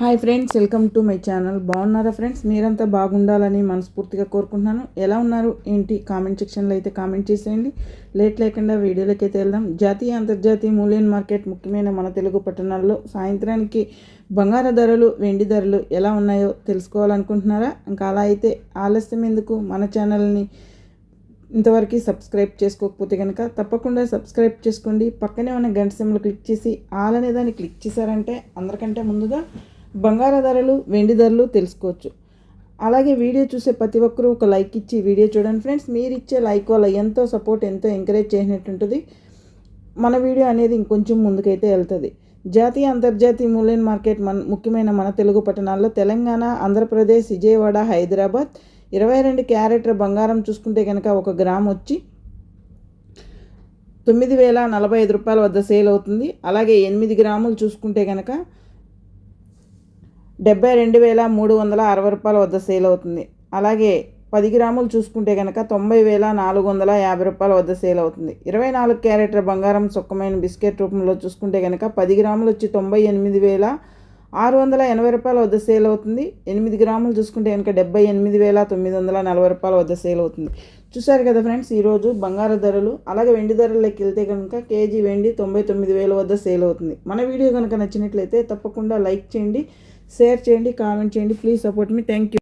Hi friends welcome to my channel. బాగున్నారా friends? మీరంతా బాగుండాలని మనస్ఫూర్తిగా కోరుకుంటున్నాను. ఎలా ఉన్నారు? ఏంటి? కామెంట్ సెక్షన్లో అయితే కామెంట్ చేసేయండి. లేట్ లేకుండా వీడియోలోకి అయితే వెళ్దాం. జాతీయ అంతర్జాతీయ మూల్యం మార్కెట్ ముఖ్యమైన మన తెలుగు పట్టణాల్లో సాయంత్రానికి బంగారు ధరలు వెండి ధరలు ఎలా ఉన్నాయో తెలుసుకోవాలనుకుంటున్నారా? ఇంకా అలా అయితే ఆలస్యం ఎందుకు? మన ఛానల్ని ఇంతవరకు సబ్స్క్రైబ్ చేసుకోకపోతే కనుక తప్పకుండా సబ్స్క్రైబ్ చేసుకోండి. పక్కనే ఉన్న గంట సింబల్ క్లిక్ చేసి ఆల్ అనే దాన్ని క్లిక్ చేశారంటే అందరికంటే ముందుగా బంగారు ధరలు వెండి ధరలు తెలుసుకోవచ్చు. అలాగే వీడియో చూసే ప్రతి ఒక్కరూ ఒక లైక్ ఇచ్చి వీడియో చూడండి. ఫ్రెండ్స్ మీరు ఇచ్చే లైక్ వల్ల ఎంతో సపోర్ట్ ఎంతో ఎంకరేజ్ చేసినట్టుంటుంది. మన వీడియో అనేది ఇంకొంచెం ముందుకైతే వెళ్తుంది. జాతీయ అంతర్జాతీయ మూల్యం మార్కెట్ మన ముఖ్యమైన మన తెలుగు పట్టణాల్లో తెలంగాణ ఆంధ్రప్రదేశ్ విజయవాడ హైదరాబాద్ ఇరవై రెండు క్యారెట్ల బంగారం చూసుకుంటే కనుక ఒక గ్రామ్ వచ్చి తొమ్మిది వేల నలభై ఐదు రూపాయల వద్ద సేల్ అవుతుంది. అలాగే ఎనిమిది గ్రాములు చూసుకుంటే కనుక డెబ్బై రెండు వేల మూడు వందల అరవై రూపాయల వద్ద సేల్ అవుతుంది. అలాగే పది గ్రాములు చూసుకుంటే కనుక తొంభై వేల నాలుగు వందల యాభై రూపాయల వద్ద సేల్ అవుతుంది. ఇరవై నాలుగు క్యారెట్ల బంగారం సుఖమైన బిస్కెట్ రూపంలో చూసుకుంటే కనుక పది గ్రాములు వచ్చి తొంభై ఎనిమిది వేల ఆరు వందల ఎనభై రూపాయల వద్ద సేల్ అవుతుంది. ఎనిమిది గ్రాములు చూసుకుంటే కనుక డెబ్బై ఎనిమిది వేల తొమ్మిది వందల నలభై రూపాయల వద్ద సేల్ అవుతుంది. చూసారు కదా ఫ్రెండ్స్ ఈరోజు బంగారు ధరలు అలాగే వెండి ధరలకి వెళ్తే కనుక కేజీ వెండి తొంభై తొమ్మిది వేల వద్ద సేల్ అవుతుంది. మన వీడియో కనుక నచ్చినట్లయితే తప్పకుండా లైక్ చేయండి. షేర్ చేయండి కామెంట్ చేయండి. ప్లీజ్ సపోర్ట్ మీ థ్యాంక్ యూ